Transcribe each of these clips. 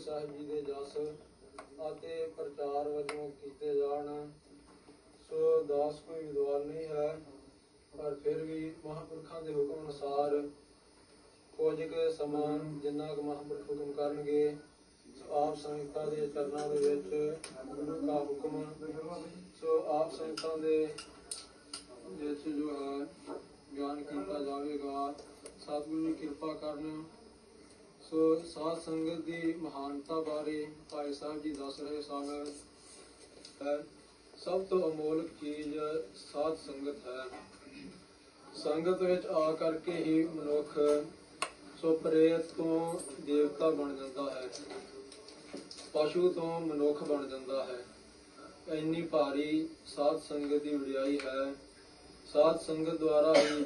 ਸਾਹਿਬ ਜੀ ਦੇ ਜਸ ਅਤੇ ਪ੍ਰਚਾਰ ਵਜੋਂ ਕੀਤੇ ਜਾਣ, ਸੋ ਦਾਸ ਕੋਈ ਵਿਦਵਾਨ ਨਹੀਂ ਹੈ, ਪਰ ਫਿਰ ਵੀ ਮਹਾਂਪੁਰਖਾਂ ਦੇ ਹੁਕਮ ਅਨੁਸਾਰ ਕੁਝ ਕੁ ਸਮਾਨ ਜਿੰਨਾ ਕੁ ਮਹਾਂਪੁਰਖ ਹੁਕਮ ਕਰਨਗੇ, ਆਪ ਸੰਗਤਾਂ ਦੇ ਚਰਨਾਂ ਦੇ ਵਿੱਚ ਗੁਰੂ ਦਾ ਹੁਕਮ। ਸੋ ਆਪ ਸੰਗਤਾਂ ਦੇ ਵਿੱਚ ਜੋ ਹੈ, ਗਿਆਨ ਕੀਤਾ ਜਾਵੇਗਾ। ਸਤਿਗੁਰੂ ਦੀ ਕਿਰਪਾ ਕਰਨ। ਸੋ ਸਾਧ ਸੰਗਤ ਦੀ ਮਹਾਨਤਾ ਬਾਰੇ ਭਾਈ ਸਾਹਿਬ ਜੀ ਦੱਸ ਰਹੇ ਸਨ। ਹੈ, ਸਭ ਤੋਂ ਅਮੋਲਕ ਚੀਜ਼ ਸਾਧ ਸੰਗਤ ਹੈ। ਸੰਗਤ ਵਿੱਚ ਆ ਕਰਕੇ ਹੀ ਮਨੁੱਖ ਸੋ ਪ੍ਰੇਤ ਤੋਂ ਦੇਵਤਾ ਬਣ ਜਾਂਦਾ ਹੈ। ਪਸ਼ੂ ਤੋਂ ਮਨੁੱਖ ਬਣ ਜਾਂਦਾ ਹੈ। ਇੰਨੀ ਭਾਰੀ ਸਾਧ ਸੰਗਤ ਦੀ ਵਡਿਆਈ ਹੈ। ਸਾਧ ਸੰਗਤ ਦੁਆਰਾ ਹੀ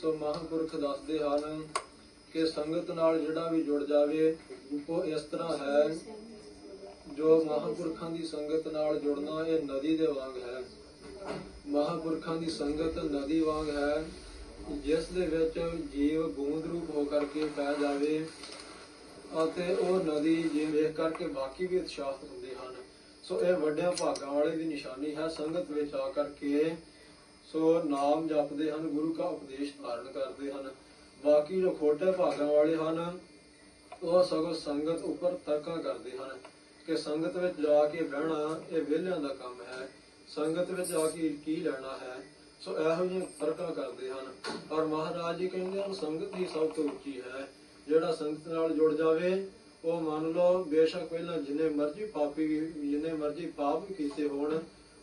ਸੋ ਮਹਾਂਪੁਰਖ ਦੱਸਦੇ ਹਨ ਕਿ ਸੰਗਤ ਨਾਲ ਜਿਹੜਾ ਵੀ ਜੁੜ ਜਾਵੇ, ਉਹ ਇਸ ਤਰ੍ਹਾਂ ਹੈ। ਜੋ ਮਹਾਂਪੁਰਖਾਂ ਦੀ ਸੰਗਤ ਨਾਲ ਜੁੜਨਾ ਇਹ ਨਦੀ ਦੇ ਵਾਂਗ ਹੈ। ਮਹਾਂਪੁਰਖਾਂ ਦੀ ਸੰਗਤ ਨਦੀ ਵਾਂਗ ਹੈ, ਜਿਸ ਦੇ ਵਿੱਚ ਜੀਵ ਬੂੰਦ ਰੂਪ ਹੋ ਕਰਕੇ ਪੈ ਜਾਵੇ ਅਤੇ ਉਹ ਨਦੀ ਜੇ ਵੇਖ ਕਰਕੇ ਬਾਕੀ ਵੀ ਉਤਸ਼ਾਹਤ ਹੁੰਦੇ ਹਨ। ਸੋ ਇਹ ਵੱਡਿਆਂ ਭਾਗਾਂ ਵਾਲੇ ਦੀ ਨਿਸ਼ਾਨੀ ਹੈ, ਸੰਗਤ ਵਿੱਚ ਆ ਕਰਕੇ ਸੋ ਨਾਮ ਜਪਦੇ ਹਨ, ਗੁਰੂ ਦਾ ਉਪਦੇਸ਼ ਧਾਰਨ ਕਰਦੇ ਹਨ। ਬਾਕੀ ਜੋ ਖੋਟੇ ਭਾਗਾਂ ਵਾਲੇ ਹਨ, ਉਹ ਸਗੋਂ ਸੰਗਤ ਉੱਪਰ ਤਰਕਾਂ ਕਰਦੇ ਹਨ ਕਿ ਸੰਗਤ ਵਿੱਚ ਜਾ ਕੇ ਬਹਿਣਾ ਇਹ ਵਿਹਲਿਆਂ ਦਾ ਕੰਮ ਹੈ। ਸੰਗਤ ਵਿੱਚ ਜਾ ਕੇ ਕੀ ਲੈਣਾ ਹੈ, ਸੋ ਇਹੋ ਜਿਹੀਆਂ ਤਰਕਾਂ ਕਰਦੇ ਹਨ। ਔਰ ਮਹਾਰਾਜ ਜੀ ਕਹਿੰਦੇ ਹਨ, ਸੰਗਤ ਹੀ ਸਭ ਤੋਂ ਉੱਚੀ ਹੈ। ਜਿਹੜਾ ਸੰਗਤ ਨਾਲ ਜੁੜ ਜਾਵੇ, ਉਹ ਮੰਨ ਲਓ ਬੇਸ਼ੱਕ ਪਹਿਲਾਂ ਜਿੰਨੇ ਮਰਜ਼ੀ ਪਾਪੀ ਵੀ- ਜਿੰਨੇ ਮਰਜ਼ੀ ਪਾਪ ਕੀਤੇ ਹੋਣ,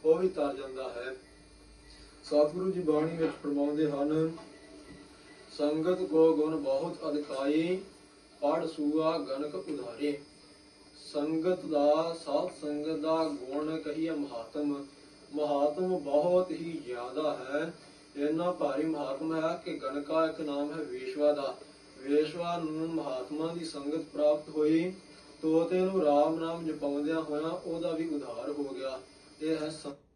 ਉਹ ਵੀ ਤਰ ਜਾਂਦਾ ਹੈ। ਸਤਿਗੁਰੂ ਜੀ ਬਾਣੀ ਵਿੱਚ ਫਰਮਾਉਂਦੇ ਹਨ ਸੰਗਤ ਕੋ ਗੁਣ ਬਹੁਤ ਅਧਿਕਾਈ ਪੜ ਸੂਆ ਗਨਕ ਉਧਾਰੇ। ਸੰਗਤ ਦਾ ਸਾਧ ਸੰਗਤ ਦਾ ਗੁਣ ਕਹੀਏ ਮਹਾਤਮ। ਮਹਾਤਮ ਬਹੁਤ ਹੀ ਜ਼ਿਆਦਾ ਹੈ। ਇੰਨਾ ਭਾਰੀ ਮਹਾਤਮ ਹੈ ਕਿ ਗਣਕਾ ਇੱਕ ਨਾਮ ਹੈ ਵੇਸ਼ਵਾ ਦਾ। ਵੇਸ਼ਵਾ ਨੂੰ ਮਹਾਤਮਾ ਦੀ ਸੰਗਤ ਪ੍ਰਾਪਤ ਹੋਈ। ਤੋਤੇ ਨੂੰ ਰਾਮ ਨਾਮ ਜਪਾਉਂਦਿਆਂ ਹੋਇਆ ਉਹਦਾ ਵੀ ਉਧਾਰ ਹੋ ਗਿਆ। ਇਹ ਹੈ ਸੰ-